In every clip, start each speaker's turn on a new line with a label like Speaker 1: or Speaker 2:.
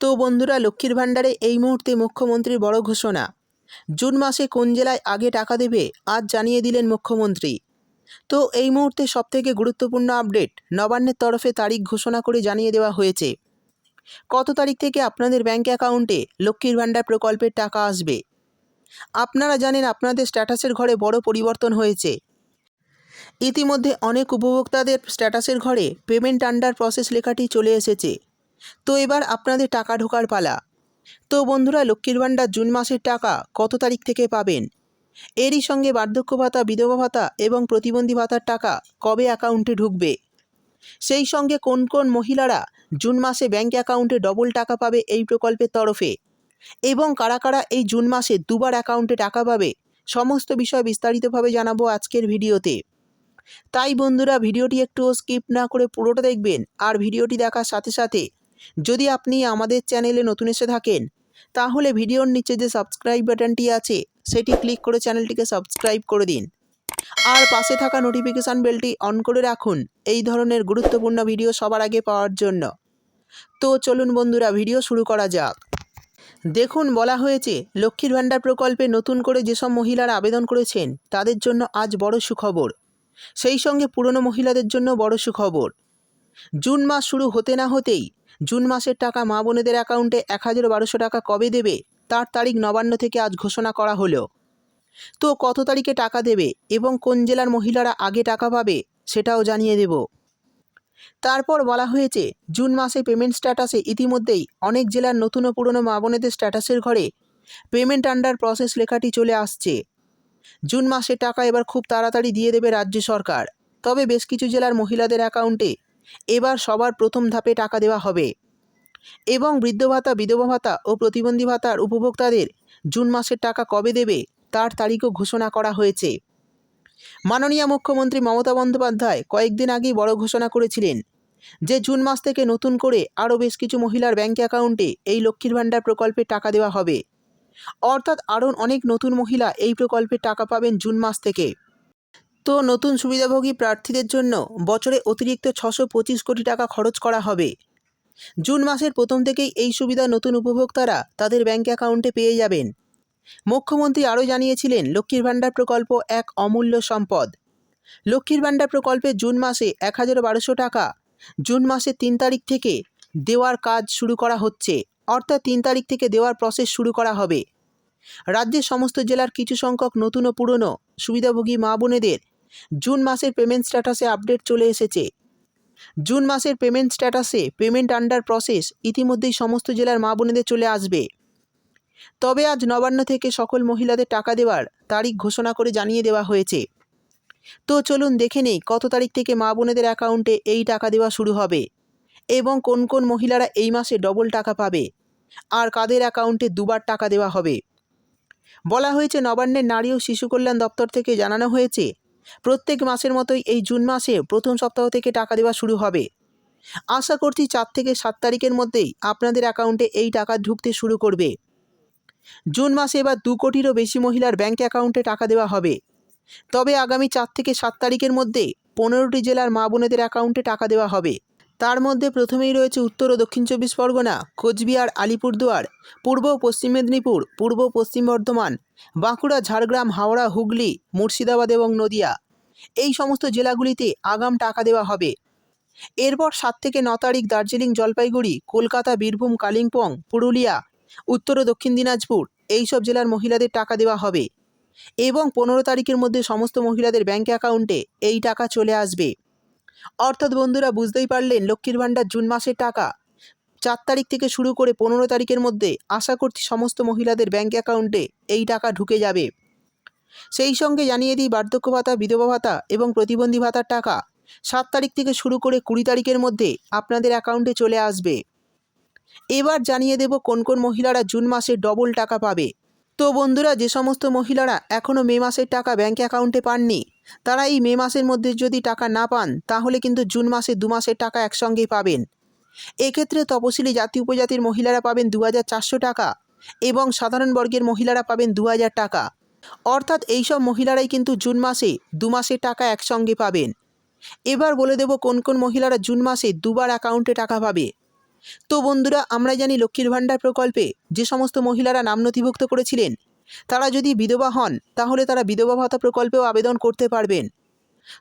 Speaker 1: তো বন্ধুরা, লক্ষ্মীর ভাণ্ডারে এই মুহূর্তে মুখ্যমন্ত্রীর বড় ঘোষণা। জুন মাসে কোন জেলায় আগে টাকা দেবে, আজ জানিয়ে দিলেন মুখ্যমন্ত্রী। তো এই মুহূর্তে সবথেকে গুরুত্বপূর্ণ আপডেট, নবান্নের তরফে তারিখ ঘোষণা করে জানিয়ে দেওয়া হয়েছে। কত তারিখ থেকে আপনাদের ব্যাঙ্ক অ্যাকাউন্টে লক্ষ্মীর ভাণ্ডার প্রকল্পের টাকা আসবে? আপনারা জানেন আপনাদের স্ট্যাটাসের ঘরে বড় পরিবর্তন হয়েছে। ইতিমধ্যে অনেক উপভোক্তাদের স্ট্যাটাসের ঘরে পেমেন্ট আন্ডার প্রসেস লেখাটি চলে এসেছে। তো এবার আপনাদের টাকা ঢোকার পালা। তো বন্ধুরা, লক্ষ্মীর ভাণ্ডার জুন মাসের টাকা কত তারিখ থেকে পাবেন? এরই সঙ্গে বার্ধক্য ভাতা, বিধবা ভাতা এবং প্রতিবন্ধী ভাতার টাকা কবে অ্যাকাউন্টে ঢুকবে? সেই সঙ্গে কোন কোন মহিলারা জুন মাসে ব্যাঙ্ক অ্যাকাউন্টে ডবল টাকা পাবে এই প্রকল্পের তরফে? এবং কারা কারা এই জুন মাসে দুবার অ্যাকাউন্টে টাকা পাবে? সমস্ত বিষয় বিস্তারিতভাবে জানাব আজকের ভিডিওতে। তাই বন্ধুরা, ভিডিওটি একটুও স্কিপ না করে পুরোটা দেখবেন আর ভিডিওটি দেখার সাথে সাথে যদি আপনি আমাদের চ্যানেলে নতুন এসে থাকেন, তাহলে ভিডিওর নিচে যে সাবস্ক্রাইব বাটনটি আছে, সেটি ক্লিক করে চ্যানেলটিকে সাবস্ক্রাইব করে দিন। আর পাশে থাকা নোটিফিকেশান বেলটি অন করে রাখুন, এই ধরনের গুরুত্বপূর্ণ ভিডিও সবার আগে পাওয়ার জন্য। তো চলুন বন্ধুরা ভিডিও শুরু করা যাক। দেখুন, বলা হয়েছে, লক্ষ্মীর ভাণ্ডার প্রকল্পে নতুন করে যেসব মহিলারা আবেদন করেছেন, তাদের জন্য আজ বড় সুখবর। সেই সঙ্গে পুরনো মহিলাদের জন্য বড় সুখবর। জুন মাস শুরু হতে না হতেই জুন মাসের টাকা মা বোনেদের অ্যাকাউন্টে এক হাজার বারোশো টাকা কবে দেবে? তার তারিখ নবান্ন থেকে আজ ঘোষণা করা হলো। তো কত তারিখে টাকা দেবে এবং কোন জেলার মহিলারা আগে টাকা পাবে সেটাও জানিয়ে দেব। তারপর বলা হয়েছে, জুন মাসে পেমেন্ট স্ট্যাটাসে ইতিমধ্যেই অনেক জেলার নতুন ও পুরনো মা বোনেদের স্ট্যাটাসের ঘরে পেমেন্ট আন্ডার প্রসেস লেখাটি চলে আসছে। জুন মাসে টাকা এবার খুব তাড়াতাড়ি দিয়ে দেবে রাজ্য সরকার। তবে বেশ কিছু জেলার মহিলাদের অ্যাকাউন্টে এবার সবার প্রথম ধাপে টাকা দেওয়া হবে। এবং বৃদ্ধ ভাতা, বিধবা ভাতা ও প্রতিবন্ধী ভাতার উপভোক্তাদের জুন মাসের টাকা কবে দেবে তার তারিখও ঘোষণা করা হয়েছে। মাননীয় মুখ্যমন্ত্রী মমতা বন্দ্যোপাধ্যায় কয়েকদিন আগেই বড় ঘোষণা করেছিলেন যে, জুন মাস থেকে নতুন করে আরও বেশ কিছু মহিলার ব্যাঙ্ক অ্যাকাউন্টে এই লক্ষ্মীর ভাণ্ডার প্রকল্পে টাকা দেওয়া হবে। অর্থাৎ আরও অনেক নতুন মহিলা এই প্রকল্পে টাকা পাবেন জুন মাস থেকে। নতুন সুবিধাভোগী প্রার্থীদের জন্য বছরে অতিরিক্ত ছশো পঁচিশ কোটি টাকা খরচ করা হবে। জুন মাসের প্রথম থেকেই এই সুবিধা নতুন উপভোক্তারা তাদের ব্যাঙ্ক অ্যাকাউন্টে পেয়ে যাবেন। মুখ্যমন্ত্রী আরও জানিয়েছিলেন, লক্ষ্মীর ভাণ্ডার প্রকল্প এক অমূল্য সম্পদ। লক্ষ্মীর ভাণ্ডার প্রকল্পে জুন মাসে এক হাজার বারোশো টাকা, জুন মাসের তিন তারিখ থেকে দেওয়ার কাজ শুরু করা হচ্ছে, অর্থাৎ তিন তারিখ থেকে দেওয়ার প্রসেস শুরু করা হবে। রাজ্যের সমস্ত জেলার কিছু সংখ্যক নতুন ও পুরনো সুবিধাভোগী মা বোনেদের জুন মাসের পেমেন্ট স্ট্যাটাসে আপডেট চলে এসেছে। জুন মাসের পেমেন্ট স্ট্যাটাসে পেমেন্ট আন্ডার প্রসেস ইতিমধ্যেই সমস্ত জেলার মা বোনেদের চলে আসবে। তবে আজ নবান্ন থেকে সকল মহিলাদের টাকা দেওয়ার তারিখ ঘোষণা করে জানিয়ে দেওয়া হয়েছে। তো চলুন দেখে নেই কত তারিখ থেকে মা বোনেদের অ্যাকাউন্টে এই টাকা দেওয়া শুরু হবে এবং কোন কোন মহিলারা এই মাসে ডবল টাকা পাবে আর কাদের অ্যাকাউন্টে দুবার টাকা দেওয়া হবে। বলা হয়েছে নবান্নের নারী ও শিশু কল্যাণ দপ্তর থেকে জানানো হয়েছে প্রত্যেক মাসের মতোই এই জুন মাসে প্রথম সপ্তাহ থেকে টাকা দেওয়া শুরু হবে। আশা করছি চার থেকে সাত তারিখের মধ্যেই আপনাদের অ্যাকাউন্টে এই টাকা ঢুকতে শুরু করবে। জুন মাসে এবার দু কোটিরও বেশি মহিলার ব্যাঙ্ক অ্যাকাউন্টে টাকা দেওয়া হবে। তবে আগামী চার থেকে সাত তারিখের মধ্যে পনেরোটি জেলার মা বোনেদের অ্যাকাউন্টে টাকা দেওয়া হবে। তার মধ্যে প্রথমেই রয়েছে উত্তর ও দক্ষিণ চব্বিশ পরগনা, কোচবিহার, আলিপুরদুয়ার, পূর্ব পশ্চিম মেদিনীপুর, পূর্ব পশ্চিম বর্ধমান, বাঁকুড়া, ঝাড়গ্রাম, হাওড়া, হুগলি, মুর্শিদাবাদ এবং নদিয়া। এই সমস্ত জেলাগুলিতে আগাম টাকা দেওয়া হবে। এরপর সাত থেকে ন তারিখ দার্জিলিং, জলপাইগুড়ি, কলকাতা, বীরভূম, কালিম্পং, পুরুলিয়া, উত্তর ও দক্ষিণ দিনাজপুর এই সব জেলার মহিলাদের টাকা দেওয়া হবে। এবং পনেরো তারিখের মধ্যে সমস্ত মহিলাদের ব্যাঙ্ক অ্যাকাউন্টে এই টাকা চলে আসবে। অর্থাৎ বন্ধুরা বুঝতেই পারলেন লক্ষ্মীর ভাণ্ডার জুন মাসের টাকা। চার তারিখ থেকে শুরু করে পনেরো তারিখের মধ্যে আশা করছি সমস্ত মহিলাদের ব্যাঙ্ক অ্যাকাউন্টে এই টাকা ঢুকে যাবে। সেই সঙ্গে জানিয়ে দিই বার্ধক্য ভাতা, বিধবা ভাতা এবং প্রতিবন্ধী ভাতার টাকা সাত তারিখ থেকে শুরু করে কুড়ি তারিখের মধ্যে আপনাদের অ্যাকাউন্টে চলে আসবে। এবার জানিয়ে দেব কোন কোন মহিলারা জুন মাসে ডবল টাকা পাবে। তো বন্ধুরা, যে সমস্ত মহিলারা এখনও মে মাসের টাকা ব্যাঙ্ক অ্যাকাউন্টে পাননি, তারা এই মে মাসের মধ্যে যদি টাকা না পান, তাহলে কিন্তু জুন মাসে দু মাসের টাকা একসঙ্গেই পাবেন। এক্ষেত্রে তপশিলি জাতি উপজাতির মহিলারা পাবেন দু হাজার চারশো টাকা এবং সাধারণ বর্গের মহিলারা পাবেন দু হাজার টাকা। অর্থাৎ এইসব মহিলারাই কিন্তু জুন মাসে দু মাসের টাকা একসঙ্গে পাবেন। এবার বলে দেব কোন কোন মহিলারা জুন মাসে দুবার অ্যাকাউন্টে টাকা পাবে। তো বন্ধুরা, আমরা জানি লক্ষ্মীর ভাণ্ডার প্রকল্পে যে সমস্ত মহিলারা নাম নথিভুক্ত করেছিলেন, তারা যদি বিধবা হন, তাহলে তারা বিধবা ভাতা প্রকল্পেও আবেদন করতে পারবেন।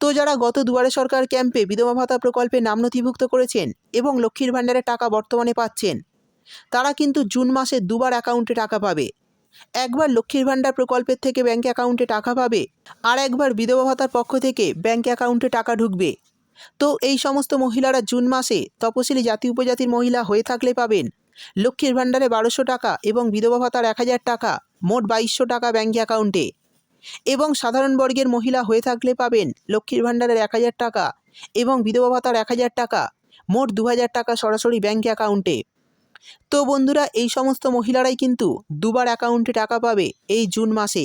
Speaker 1: তো যারা গত দুয়ারে সরকার ক্যাম্পে বিধবা ভাতা প্রকল্পে নাম নথিভুক্ত করেছেন এবং লক্ষ্মীর ভাণ্ডারের টাকা বর্তমানে পাচ্ছেন, তারা কিন্তু জুন মাসে দুবার অ্যাকাউন্টে টাকা পাবে। একবার লক্ষ্মীর ভাণ্ডার প্রকল্পের থেকে ব্যাঙ্ক অ্যাকাউন্টে টাকা পাবে, আর একবার বিধবা ভাতার পক্ষ থেকে ব্যাঙ্ক অ্যাকাউন্টে টাকা ঢুকবে। তো এই সমস্ত মহিলারা জুন মাসে তপশিলি জাতি উপজাতির মহিলা হয়ে থাকলে পাবেন। লক্ষ্মীর ভাণ্ডারে বারোশো টাকা এবং বিধবা ভাতার এক হাজার টাকা, মোট বাইশশো টাকা ব্যাঙ্ক অ্যাকাউন্টে। এবং সাধারণ বর্গের মহিলা হয়ে থাকলে পাবেন লক্ষ্মীর ভাণ্ডারের এক হাজার টাকা এবং বিধবা ভাতার এক হাজার টাকা, মোট দু হাজার টাকা সরাসরি ব্যাঙ্ক অ্যাকাউন্টে। তো বন্ধুরা, এই সমস্ত মহিলারাই কিন্তু দুবার অ্যাকাউন্টে টাকা পাবে এই জুন মাসে।